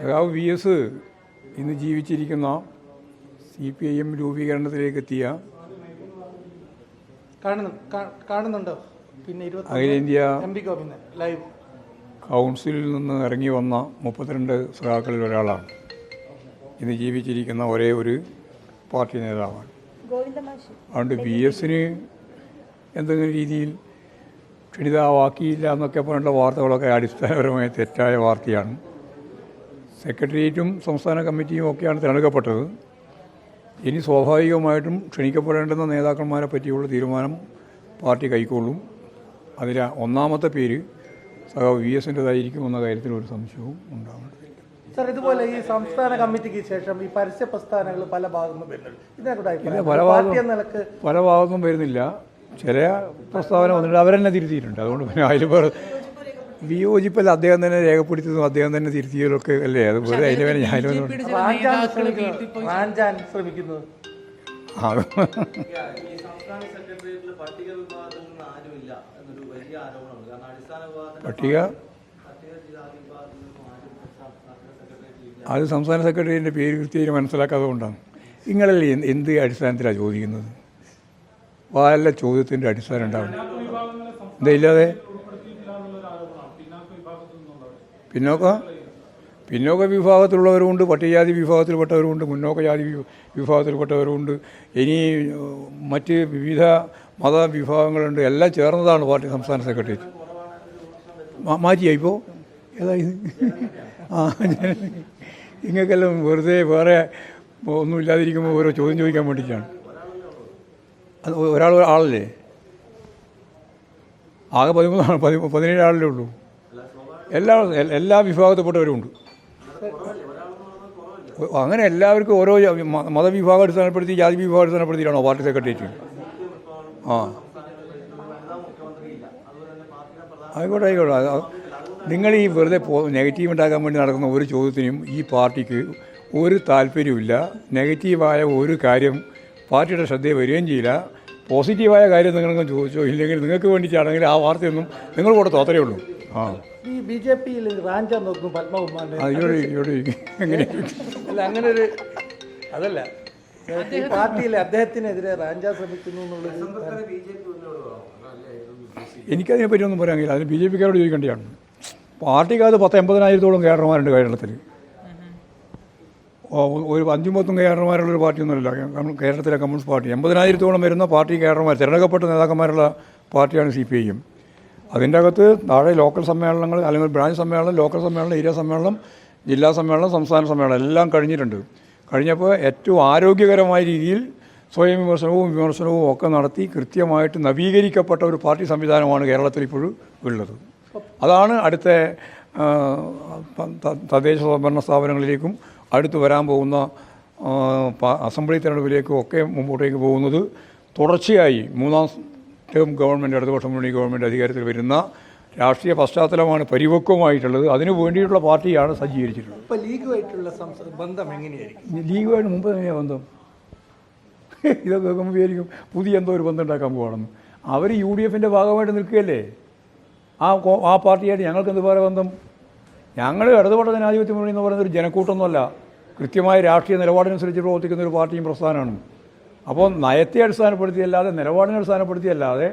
സഖാവ് V S ഇന്ന് ജീവിച്ചിരിക്കുന്ന സി പി ഐ എം രൂപീകരണത്തിലേക്ക് എത്തിയ കാണുന്നുണ്ടോ? പിന്നെ അഖിലേന്ത്യാ ലൈവ് കൗൺസിലിൽ നിന്ന് ഇറങ്ങി വന്ന മുപ്പത്തിരണ്ട് സഖാക്കളിൽ ഒരാളാണ്. ഇന്ന് ജീവിച്ചിരിക്കുന്ന ഒരേ ഒരു പാർട്ടി നേതാവാണ്. അതുകൊണ്ട് വി എസിന് എന്തെങ്കിലും രീതിയിൽ ക്ഷണിതാവാക്കിയില്ല എന്നൊക്കെ പറഞ്ഞിട്ടുള്ള വാർത്തകളൊക്കെ അടിസ്ഥാനപരമായ തെറ്റായ വാർത്തയാണ്. സെക്രട്ടേറിയറ്റും സംസ്ഥാന കമ്മിറ്റിയും ഒക്കെയാണ് തിരഞ്ഞെടുക്കപ്പെട്ടത്. ഇനി സ്വാഭാവികമായിട്ടും ക്ഷണിക്കപ്പെടേണ്ടുന്ന നേതാക്കന്മാരെ പറ്റിയുള്ള തീരുമാനം പാർട്ടി കൈക്കൊള്ളും. അതിൽ ഒന്നാമത്തെ പേര് സഹ വി എസിന്റെതായിരിക്കും എന്ന കാര്യത്തിൽ ഒരു സംശയവും ഉണ്ടാവേണ്ടതില്ല സാർ ഇതുപോലെ ഈ സംസ്ഥാന കമ്മിറ്റിക്ക് ശേഷം ഈ പരസ്യ പ്രസ്ഥാനങ്ങൾ പല ഭാഗത്തുനിന്നും വരുന്നുണ്ട്. പല ഭാഗത്തും- പല ഭാഗത്തും വരുന്നില്ല. ചില പ്രസ്താവന വന്നിട്ടുണ്ട് അവരെന്നെ തിരുത്തിയിട്ടുണ്ട്. അതുകൊണ്ട് പിന്നെ അതിൽ വിയോജിപ്പല്ല. അദ്ദേഹം തന്നെ രേഖപ്പെടുത്തിയതും അദ്ദേഹം തന്നെ തിരുത്തിയതൊക്കെ അല്ലേ? അത് വെറുതെ അതിന് വേണ്ടി ശ്രമിക്കുന്നത് സെക്രട്ടേറിയറ്റിൽ പട്ടിക അത് സംസ്ഥാന സെക്രട്ടറിയുടെ പേര് കൃത്യമായി മനസ്സിലാക്കാതെ കൊണ്ടാണ്. നിങ്ങളല്ലേ എന്ത് എന്ത് അടിസ്ഥാനത്തിലാണ് ചോദിക്കുന്നത്? വല്ല ചോദ്യത്തിന്റെ അടിസ്ഥാനം ഉണ്ടാവും എന്താ ഇല്ലാതെ? പിന്നോക്ക പിന്നോക്ക വിഭാഗത്തിലുള്ളവരുമുണ്ട് പട്ടികജാതി വിഭാഗത്തിൽപ്പെട്ടവരുമുണ്ട് മുന്നോക്ക ജാതി വിഭാഗത്തിൽപ്പെട്ടവരുമുണ്ട്. ഇനി മറ്റ് വിവിധ മത വിഭാഗങ്ങളുണ്ട് എല്ലാം ചേർന്നതാണ് പാർട്ടി സംസ്ഥാന സെക്രട്ടേറിയറ്റ് മാറ്റിയായി മാറ്റിയാ ഇപ്പോൾ ഏതായി ആ നിങ്ങൾക്കെല്ലാം വെറുതെ വേറെ ഒന്നും ഇല്ലാതിരിക്കുമ്പോൾ ഓരോ ചോദ്യം ചോദിക്കാൻ വേണ്ടിയിട്ടാണ്. അത് ഒരാൾ ആളല്ലേ ആകെ പതിമൂന്നാണ് പതി പതിനേഴ് ആളല്ലേ ഉള്ളൂ. എല്ലാ എല്ലാ വിഭാഗത്തിൽപ്പെട്ടവരുമുണ്ട്. അങ്ങനെ എല്ലാവർക്കും ഓരോ മതവിഭാഗം അടിസ്ഥാനപ്പെടുത്തി ജാതി വിഭാഗം അടിസ്ഥാനപ്പെടുത്തിയിട്ടാണോ പാർട്ടി സെക്രട്ടേറിയറ്റ്? ആ. ആയിക്കോട്ടെ ആയിക്കോട്ടെ. നിങ്ങൾ ഈ വെറുതെ നെഗറ്റീവ് ഉണ്ടാക്കാൻ വേണ്ടി നടക്കുന്ന ഒരു ചോദ്യത്തിനും ഈ പാർട്ടിക്ക് ഒരു താല്പര്യമില്ല നെഗറ്റീവായ ഒരു കാര്യം പാർട്ടിയുടെ ശ്രദ്ധയെ വരികയും ചെയ്യില്ല. പോസിറ്റീവായ കാര്യം നിങ്ങൾക്ക് ചോദിച്ചോ ഇല്ലെങ്കിൽ നിങ്ങൾക്ക് വേണ്ടിയിട്ടാണെങ്കിൽ ആ വാർത്തയൊന്നും നിങ്ങൾ കൂടെ തോത്തരേ ഉള്ളൂ. ആ. ഈ ബി ജെ പിയിൽ റാഞ്ചാൻ നോക്കുന്നു പത്മകുമാറിന്റെ ഇവിടെ ഇവിടെ എങ്ങനെ അല്ല അങ്ങനെ ഒരു അതല്ല ഈ പാർട്ടിയിലെ അദ്ദേഹത്തിനെതിരെ റാഞ്ചാൻ ശ്രമിക്കുന്നു എന്നുള്ളത് എനിക്കതിനെ പറ്റി ഒന്നും പറയാൻ കഴിയില്ല അതിന് ബി ജെ പിക്കാരോട് ചോദിക്കേണ്ടതാണ്. പാർട്ടിക്കകത്ത് പത്ത് എൺപതിനായിരത്തോളം കേഡർമാരുണ്ട് കേരളത്തിൽ ഓ, ഒരു അഞ്ചും പത്തും കേഡർമാരുള്ള ഒരു പാർട്ടിയൊന്നുമല്ല. ഒന്നുമല്ല കേരളത്തിലെ കമ്മ്യൂണിസ്റ്റ് പാർട്ടി. എൺപതിനായിരത്തോളം വരുന്ന പാർട്ടി കേഡർമാർ തിരഞ്ഞെടുക്കപ്പെട്ട നേതാക്കന്മാരുള്ള പാർട്ടിയാണ് സി പി ഐ എം. അതിന്റെ അകത്ത് താഴെ ലോക്കൽ സമ്മേളനങ്ങൾ അല്ലെങ്കിൽ ബ്രാഞ്ച് സമ്മേളനം ലോക്കൽ സമ്മേളനം ഏരിയ സമ്മേളനം ജില്ലാ സമ്മേളനം സംസ്ഥാന സമ്മേളനം എല്ലാം കഴിഞ്ഞിട്ടുണ്ട്. കഴിഞ്ഞപ്പോൾ ഏറ്റവും ആരോഗ്യകരമായ രീതിയിൽ സ്വയം വിമർശനവും വിമർശനവും ഒക്കെ നടത്തി കൃത്യമായിട്ട് നവീകരിക്കപ്പെട്ട ഒരു പാർട്ടി സംവിധാനമാണ് കേരളത്തിൽ ഇപ്പോഴും ഉള്ളത്. അതാണ് അടുത്ത തദ്ദേശ സ്വയംഭരണ സ്ഥാപനങ്ങളിലേക്കും അടുത്ത് വരാൻ പോകുന്ന അസംബ്ലി തിരഞ്ഞെടുപ്പിലേക്കും ഒക്കെ മുമ്പോട്ടേക്ക് പോകുന്നത് തുടർച്ചയായി മൂന്നാം ടേം ഗവൺമെന്റ് ഇടതുപക്ഷ മുന്നണി ഗവൺമെന്റ് അധികാരത്തിൽ വരുന്ന രാഷ്ട്രീയ പശ്ചാത്തലമാണ് പരിപക്വമായിട്ടുള്ളത്. അതിനു വേണ്ടിയിട്ടുള്ള പാർട്ടിയാണ് സജ്ജീകരിച്ചിട്ടുള്ളത്. ഇപ്പോൾ ലീഗുമായിട്ടുള്ള ബന്ധം എങ്ങനെയായിരിക്കും? ലീഗുമായിട്ട് മുമ്പ് തന്നെയാണ് ബന്ധം. ഇതൊക്കെ നോക്കുമ്പോൾ വിചാരിക്കും പുതിയ എന്തോ ഒരു ബന്ധം ഉണ്ടാക്കാൻ പോകണം അവർ യു ഡി എഫിന്റെ ഭാഗമായിട്ട് നിൽക്കുകയല്ലേ? ആ ആ പാർട്ടിയായിട്ട് ഞങ്ങൾക്ക് എന്ത് പോലെ ബന്ധം? ഞങ്ങൾ ഇടതുപക്ഷ ജനാധിപത്യ മുന്നണി എന്ന് പറയുന്ന ഒരു ജനക്കൂട്ടമൊന്നുമല്ല കൃത്യമായ രാഷ്ട്രീയ നിലപാടിനനുസരിച്ച് പ്രവർത്തിക്കുന്ന ഒരു പാർട്ടിയും പ്രസ്ഥാനമാണ്. അപ്പോൾ നയത്തെ അടിസ്ഥാനപ്പെടുത്തിയല്ലാതെ നിലപാടിനെ അടിസ്ഥാനപ്പെടുത്തിയല്ലാതെ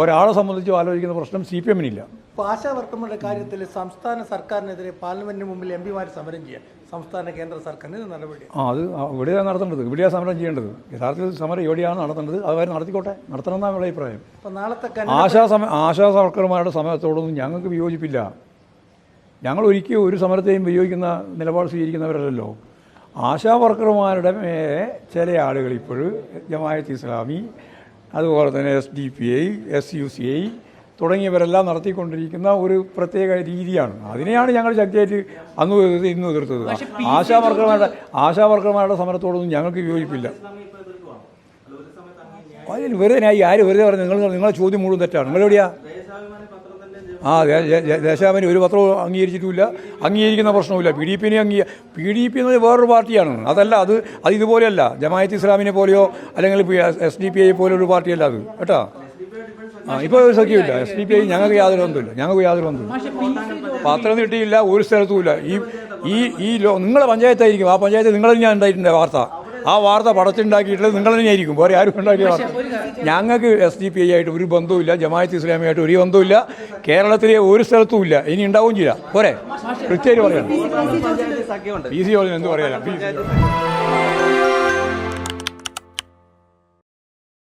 ഒരാളെ സംബന്ധിച്ച് ആലോചിക്കുന്ന പ്രശ്നം സി പി എമ്മിനില്ല. ഭാഷാവർക്കമ്മയുടെ കാര്യത്തിൽ സംസ്ഥാന സർക്കാരിനെതിരെ പാർലമെന്റിന് മുമ്പിൽ എം പിമാർ സമരം ചെയ്യാൻ സംസ്ഥാന കേന്ദ്ര സർക്കാരിന് നടപടി. ആ അത് ഇവിടെയാണ് നടത്തേണ്ടത്. ഇവിടെയാണ് സമരം ചെയ്യേണ്ടത്. യഥാർത്ഥത്തിൽ സമരം എവിടെയാണ് നടത്തേണ്ടത്? അത് വരെ നടത്തിക്കോട്ടെ. നടത്തണമെന്നാണ് നമ്മുടെ അഭിപ്രായം. നാളത്തെ ആശാ സമ ആശാ വർക്കർമാരുടെ സമരത്തോടൊന്നും ഞങ്ങൾക്ക് വിയോജിപ്പില്ല. ഞങ്ങൾ ഒരിക്കലും ഒരു സമരത്തെയും വിയോജിക്കുന്ന നിലപാട് സ്വീകരിക്കുന്നവരല്ലല്ലോ. ആശാ വർക്കർമാരുടെ മേലെ ചില ആളുകൾ ഇപ്പോൾ ജമായത്ത് ഇസ്ലാമി അതുപോലെ തന്നെ S D P I S U C I തുടങ്ങിയവരെല്ലാം നടത്തിക്കൊണ്ടിരിക്കുന്ന ഒരു പ്രത്യേക രീതിയാണ്. അതിനെയാണ് ഞങ്ങൾ ശക്തിയായിട്ട് അന്ന് ഇന്ന് എതിർത്തത്. ആശാ വർക്കർമാരുടെ ആശാ വർക്കർമാരുടെ സമരത്തോടൊന്നും ഞങ്ങൾക്ക് യോജിപ്പില്ല. അതിൽ വെറുതെ ആര് വെറുതെ പറഞ്ഞു നിങ്ങൾ നിങ്ങളെ ചോദ്യം മുഴുവൻ തെറ്റാണ്. നിങ്ങളെവിടെയാ ആ ദേശാഭിമാനി ഒരു പത്രവും അംഗീകരിച്ചിട്ടുമില്ല. അംഗീകരിക്കുന്ന പ്രശ്നവുമില്ല. പി ഡി പിനെ അംഗീ പി ഡി പി എന്നത് വേറൊരു പാർട്ടിയാണ്. അതല്ല അത് അത് ഇതുപോലെയല്ല. ജമായത്ത് ഇസ്ലാമിനെ പോലെയോ അല്ലെങ്കിൽ എസ് ഡി പി ഐ പോലെ ഒരു പാർട്ടിയല്ല അത്. കേട്ടോ? ആ ഇപ്പോൾ ഒരു സഖ്യമില്ല എസ് ഡി പി ഐ ഞങ്ങൾക്ക് യാതൊരു ബന്ധമില്ല ഞങ്ങൾക്ക് യാതൊരു ബന്ധമില്ല പത്രം കിട്ടിയില്ല ഒരു സ്ഥലത്തുമില്ല. ഈ ഈ ഈ ലോ നിങ്ങളെ പഞ്ചായത്തായിരിക്കും. ആ പഞ്ചായത്ത് നിങ്ങളെ ഞാൻ ഉണ്ടായിട്ടുണ്ട് വാർത്ത. ആ വാർത്ത പടച്ചുണ്ടാക്കിയിട്ട് നിങ്ങൾ തന്നെയായിരിക്കും വേറെ ആരും ഉണ്ടാക്കിയ വാർത്ത. ഞങ്ങൾക്ക് എസ് ഡി പി ഐ ആയിട്ട് ഒരു ബന്ധവുമില്ല ജമാഅത്ത് ഇസ്ലാമിയായിട്ട് ഒരു ബന്ധവുമില്ല കേരളത്തിലെ ഒരു സ്ഥലത്തും ഇല്ല. ഇനി ഉണ്ടാവും ചെയ്യില്ല. പോരെ? കൃത്യമായിട്ട് പറയാം പഞ്ചായത്ത് സഖ്യമുണ്ട് പി സി എന്ത് പറയാനാ? P C George